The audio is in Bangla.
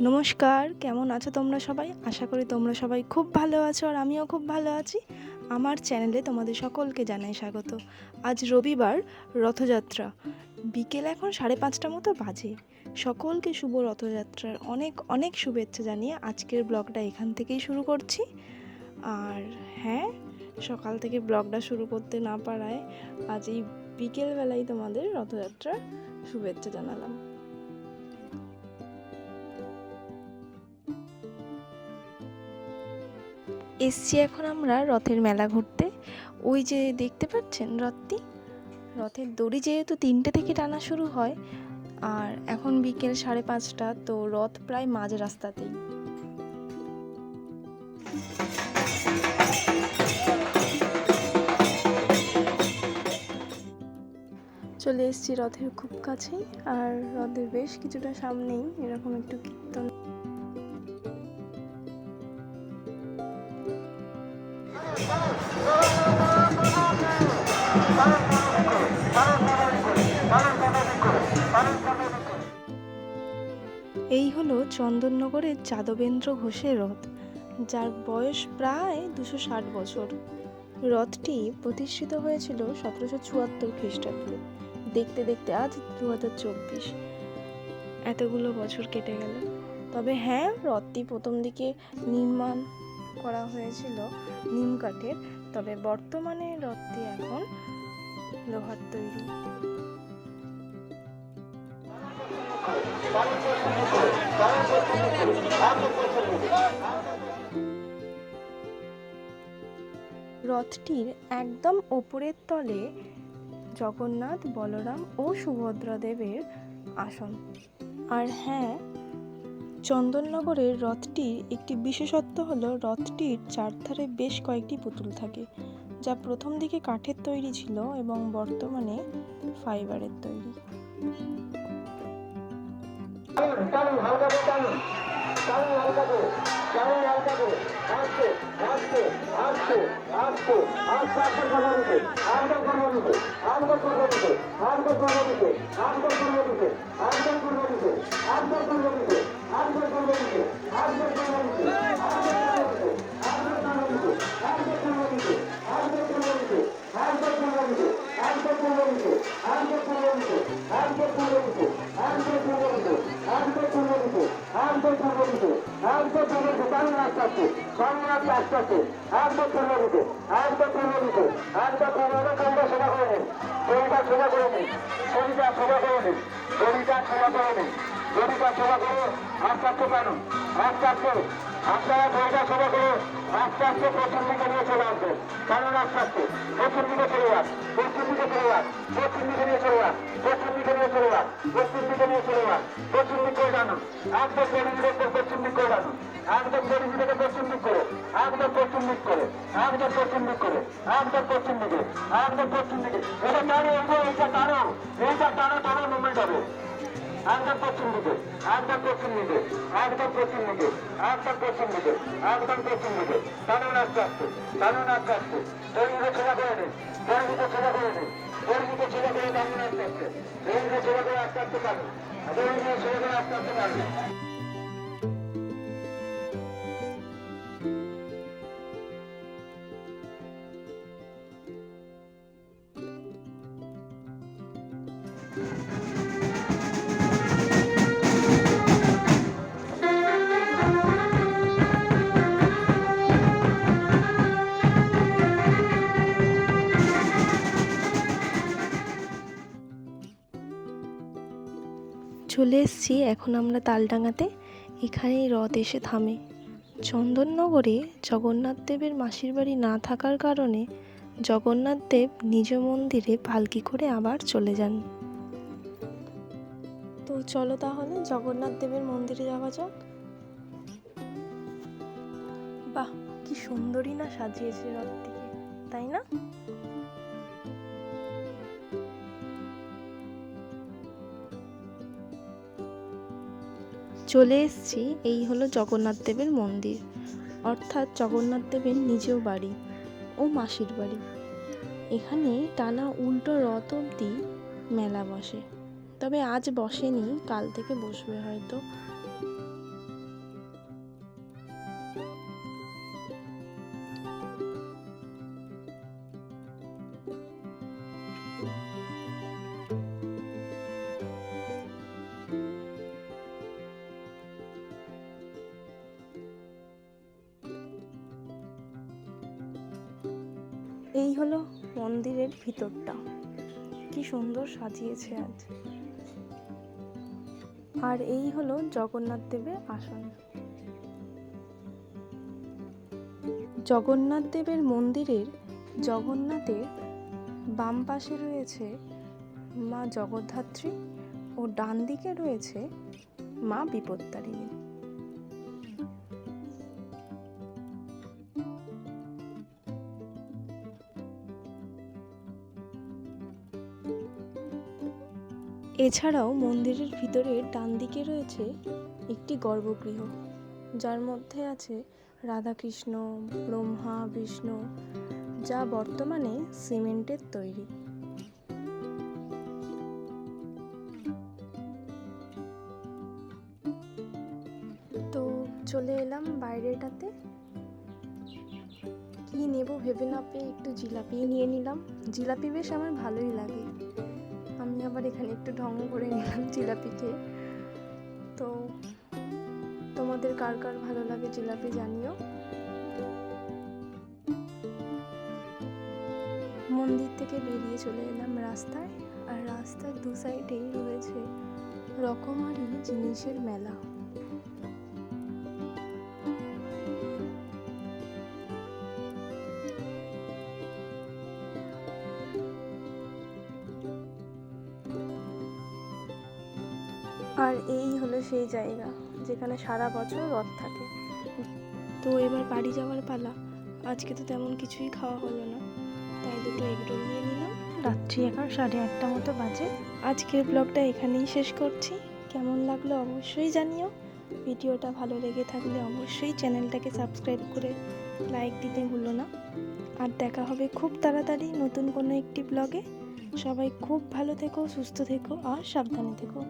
নমস্কার, কেমন আছো তোমরা সবাই? আশা করি তোমরা সবাই খুব ভালো আছো আর আমিও খুব ভালো আছি। আমার চ্যানেলে তোমাদের সকলকে জানাই স্বাগত। আজ রবিবার, রথযাত্রা। বিকেল এখন সাড়ে পাঁচটা মতো বাজে। সকলকে শুভ রথযাত্রার অনেক অনেক শুভেচ্ছা জানিয়ে আজকের ব্লগটা এখান থেকেই শুরু করছি। আর হ্যাঁ সকাল থেকে ব্লগটা শুরু করতে না পারায় আজ এই বিকেলবেলায় তোমাদের রথযাত্রার শুভেচ্ছা জানালাম। এসছি এখন আমরা রথের মেলা ঘুরতে। ওই যে দেখতে পাচ্ছেন রথটি? রথের দড়ি যেহেতু তিনটে থেকে টানা শুরু হয়, আর এখন বিকেল সাড়ে পাঁচটা, তো রথ প্রায় মাঝ রাস্তাতেই। চলে এসেছি রথের খুব কাছেই, আর রথের বেশ কিছুটা সামনেই, এরকম একটু কীর্তন। এই হলো চন্দননগরের যাদবেন্দ্র ঘোষের রথ, যার বয়স প্রায় দুশো ষাট বছর। রথটি প্রতিষ্ঠিত হয়েছিল সতেরোশো চুয়াত্তর খ্রিস্টাব্দে। দেখতে দেখতে আজ দু হাজার চব্বিশ। এতগুলো বছর কেটে গেল। তবে হ্যাঁ রথটি প্রথম দিকে নির্মাণ করা হয়েছিল নিম কাঠের তবে বর্তমানে রথটি এখন লোহার তৈরি। রথটির একদম ওপরের তলে জগন্নাথ, বলরাম ও সুভদ্রা দেবের আসন। আর হ্যাঁ চন্দননগরের রথটির একটি বিশেষত্ব হল রথটির চারধারে বেশ কয়েকটি পুতুল থাকে, যা প্রথম দিকে কাঠের তৈরি ছিল এবং বর্তমানে ফাইবারের তৈরি। টানুন হালকা করে টানুন টানুন হালকা করে টানুন হালকা করে আস্তে আস্তে আস্তে আস্তে আস্তে আস্তে করব দিতে আস্তে করব দিতে আস্তে আস্তে আস্তে কারণ আস্তে দিতে আস্তে করব দিতে দিতে সোজা করে নিন শরীরটা সোজা করে নিন শরীরটা সোজা করে নিন শরীরটা সোজা করে নিন করে আস্তে আস্তে কানুন আস্তে আস্তে আপনারা শরীরটা সোজা করে আস্তে আস্তে পশ্চিম দিকে নিয়ে চলে আসবেন। কারণ আস্তে আস্তে প্রথম দিকে চলে যান দিকে পশ্চিম দিক করে। একদম পশ্চিম দিক করে। একদম পশ্চিম দিক করে। একদম পশ্চিম দিকে। একদম পশ্চিম দিকে। এটা টানো এই যে, এইটা টানো এইটা টানো টানো মুভমেন্ট হবে একদম পশ্চিম দিকে। একদম পশ্চিম দিকে। একদম পশ্চিম দিকে। একদম পশ্চিম দিকে। একদম পশ্চিম দিকে। টানুন আস্তে আস্তে। টানুন আস্তে আস্তে। দড়িতে ছেড়া করে নিন দড়িতে ছেড়া করে নিন দড়িতে ছেড়া করে টানুন আস্তে আস্তে। দড়িতে ছেড়া করে আস্তে আস্তে টানুন দড়িতে ছেড়া করে আস্তে আস্তে টানুন চলে এসেছি এখন আমরা তালডাঙাতে এখানেই রথ এসে থামে। চন্দননগরে জগন্নাথ দেবের মাসির বাড়ি না থাকার কারণে জগন্নাথ দেব নিজ মন্দিরে পালকি করে আবার চলে যান। চলো তাহলে, জগন্নাথ দেবের মন্দিরে যাওয়া যাক। বাহ, কি সুন্দরী না সাজিয়েছে রথটিকে, তাই না? চলে এসেছি, এই হলো জগন্নাথ দেবের মন্দির। অর্থাৎ জগন্নাথ দেবের নিজেও বাড়ি ও মাসির বাড়ি। এখানে টানা উল্টো রথ অবধি মেলা বসে। তবে আজ বসেনি, কাল থেকে বসবে হয়তো। এই হলো মন্দিরের ভিতরটা। কি সুন্দর সাজিয়েছে আজ। আর এই হলো জগন্নাথ দেবের আসন। জগন্নাথ দেবের মন্দিরের জগন্নাথের বাম পাশে রয়েছে মা জগদ্ধাত্রী ও ডান দিকে রয়েছে মা বিপত্তারিণী। এছাড়াও মন্দিরের ভিতরে ডান দিকে রয়েছে একটি গর্ভগৃহ। যার মধ্যে আছে রাধাকৃষ্ণ, ব্রহ্মা, বিষ্ণু, যা বর্তমানে সিমেন্টের তৈরি। তো চলে এলাম বাইরেটাতে। কি নেব ভেবে না পেয়ে একটু জিলাপি নিয়ে নিলাম। জিলাপি বেশ আমার ভালোই লাগে। আবার এখানে একটু ঢং করে নিলাম জিলাপি খেয়ে তো তোমাদের কার কার ভালো লাগে জিলাপি জানিও। মন্দির থেকে বেরিয়ে চলে এলাম রাস্তায়, আর রাস্তার দু সাইডেই রয়েছে রকমারি জিনিসের মেলা। সেই জায়গা যেখানে সারা বছর রথ থাকে। তো এবার বাড়ি যাওয়ার পালা। আজকে তো তেমন কিছুই খাওয়া হলো না। তাই দুটো এগরোল নিয়ে নিলাম। রাত্রি এখন সাড়ে আটটা মতো বাজে। আজকের ব্লগটা এখানেই শেষ করছি। কেমন লাগল অবশ্যই জানিও। ভিডিওটা ভালো লেগে থাকলে অবশ্যই চ্যানেলটাকে সাবস্ক্রাইব করে লাইক দিতে ভুলো না। আর দেখা হবে খুব তাড়াতাড়ি নতুন কোনো একটি ব্লগে সবাই খুব ভালো থেকো, সুস্থ থেকো আর সাবধানে থেকো।